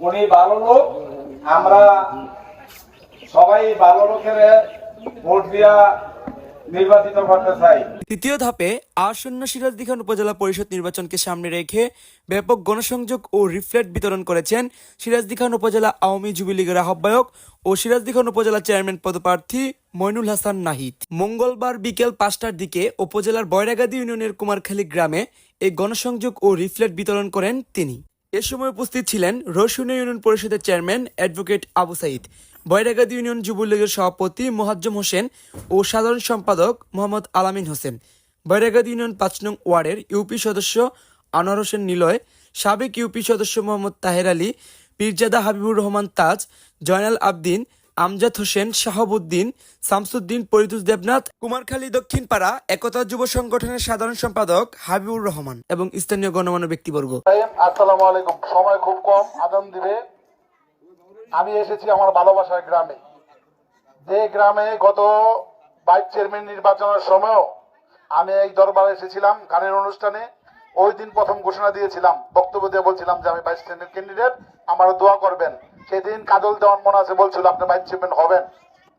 উনি ভালো লোক, আমরা সবাই ভালো লোকের ভোট দিয়া তৃতীয় ধাপে আসন্ন সিরাজদি খান উপজেলা পরিষদ নির্বাচনকে সামনে রেখে ব্যাপক গণসংযোগ ও রিফ্লেট বিতরণ করেছেন সিরাজদি খান উপজেলা আওয়ামী যুবলীগের আহ্বায়ক ও সিরাজদি খান উপজেলা চেয়ারম্যান পদপ্রার্থী মইনুল হাসান নাহিদ। মঙ্গলবার বিকেল পাঁচটার দিকে উপজেলার বয়রাগাদি ইউনিয়নের কুমারখালী গ্রামে এই গণসংযোগ ও রিফ্লেট বিতরণ করেন তিনি। এ সময় উপস্থিত ছিলেন রসুন ইউনিয়ন পরিষদের chairman advocate Abu Sayeed, Bairagadi union যুবলীগের সভাপতি মোহাজ্জম হোসেন ও সাধারণ সম্পাদক মোহাম্মদ আলামিন হোসেন। বৈরাগাদ ইউনিয়ন পাঁচ নং ওয়ার্ডের ইউপি সদস্য আনোয়ার হোসেন নিলয়, সাবেক ইউপি সদস্য মোহাম্মদ তাহের আলী, পীরজাদা হাবিবুর রহমান তাজ, জয়নাল আবদিন আমজাদ হোসেন, শাহাবুদ্দিন, শামসুদ্দিন, পরিতুষ দেবনাথ কুমারখালী দক্ষিণ পাড়া একতা যুব সংগঠনের সাধারণ সম্পাদক হাবিবুর রহমান এবং স্থানীয় গণমান্য ব্যক্তিবর্গ। আসসালামু আলাইকুম। সময় খুব কম, আদান দিবে। আমি এসেছি আমার ভালোবাসার গ্রামে। যে গ্রামে গত বাইক চেয়ারম্যান নির্বাচনের সময়ও আমি এই দরবারে এসেছিলাম, গানের অনুষ্ঠানে। ওই দিন প্রথম ঘোষণা দিয়েছিলাম, বক্তব্য দিয়ে বলছিলাম যে আমি ভাইস চেয়ারম্যান ক্যান্ডিডেট আমার দোয়া করবেন। সেদিন কাজল দেওয়ান মনে আছে বলছিল, আপনি ভাইস চেয়ারম্যান হবেন।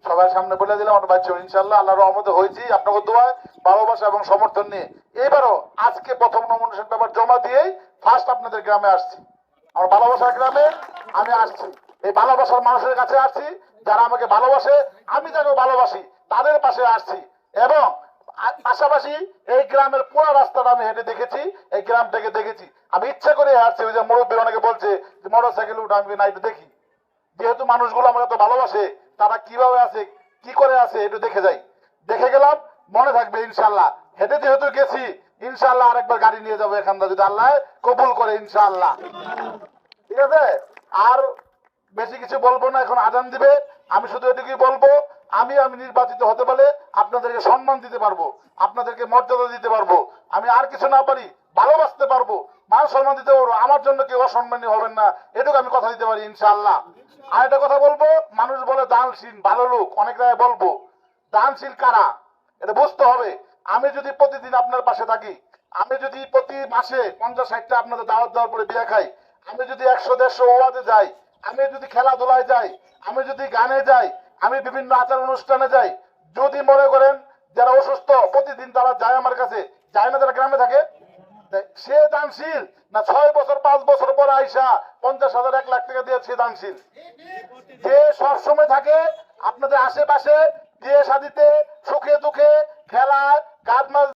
সবার সামনে বলে দিলাম আমার ভাইস চেয়ারম্যান ইনশাল্লাহ আল্লাহ রহমতে হয়েছি। আপনাকে দোয়ায় ভালোবাসা এবং সমর্থন নিয়ে। এবারও আজকে প্রথম নমিনেশন পেপার জমা দিয়েই ফার্স্ট আপনাদের গ্রামে আসছি। আমার ভালোবাসার গ্রামে আমি আসছি। এই ভালোবাসার মানুষের কাছে আসছি, যারা আমাকে ভালোবাসে, আমি যাকে ভালোবাসি, তাদের পাশে আসছি। এবং পাশাপাশি এই গ্রামের পুরো রাস্তাটা আমি হেঁটে দেখেছি, এই গ্রামটাকে দেখেছি। আমি ইচ্ছা করে আসছি ওই যে মুরব্বী অনেকে বলছে যে মোটর সাইকেল উঠে আমি না দেখি। যেহেতু মানুষগুলো আমার এত ভালোবাসে, তারা কীভাবে আছে, কি করে আছে, একটু দেখে যাই। দেখে গেলাম, মনে থাকবে ইনশাল্লাহ হেঁটে যেহেতু গেছি ইনশাল্লাহ আরেকবার গাড়ি নিয়ে যাব এখান থেকে যদি আল্লাহ কবুল করে ইনশাল্লাহ ঠিক আছে? আর বেশি কিছু বলব না এখন আজান দিবে। আমি শুধু এটুকুই বলব আমি আমি নির্বাচিত হতে পারলে আপনাদেরকে সম্মান দিতে পারব আপনাদেরকে মর্যাদা দিতে পারব। আমি আর কিছু না পারি ভালোবাসতে পারব। মান সম্মান দিতে পারব আমার জন্য কেউ অসম্মানী হবেন না। এটুকু আমি কথা দিতে পারি ইনশাআল্লাহ। আর একটা কথা বলব মানুষ বলে দানশীল ভালো লোক অনেক জায়গায় বলব। দানশীল কারা? এটা বুঝতে হবে। আমি যদি প্রতিদিন আপনার পাশে থাকি আমি যদি প্রতি মাসে পঞ্চাশ ষাটটা আপনাদের দাওয়াত দেওয়ার পরে বিয়ে খাই আমি যদি একশো দেড়শো ওয়াদে যাই আমি যদি খেলাধুলায় যাই, আমি যদি গানে যাই, আমি বিভিন্ন আচার অনুষ্ঠানে যাই, যদি মনে করেন যারা অসুস্থ, প্রতিদিন তারা যায় আমার কাছে, যায় না যারা গ্রামে থাকে সে দানশীল না ছয় বছর, পাঁচ বছর পর আইসা পঞ্চাশ হাজার, এক লাখ টাকা দিয়ে সে দানশীল। যে সব সময় থাকে, আপনাদের আশেপাশে বিয়ে শাদিতে সুখে দুঃখে খেলায় কাজ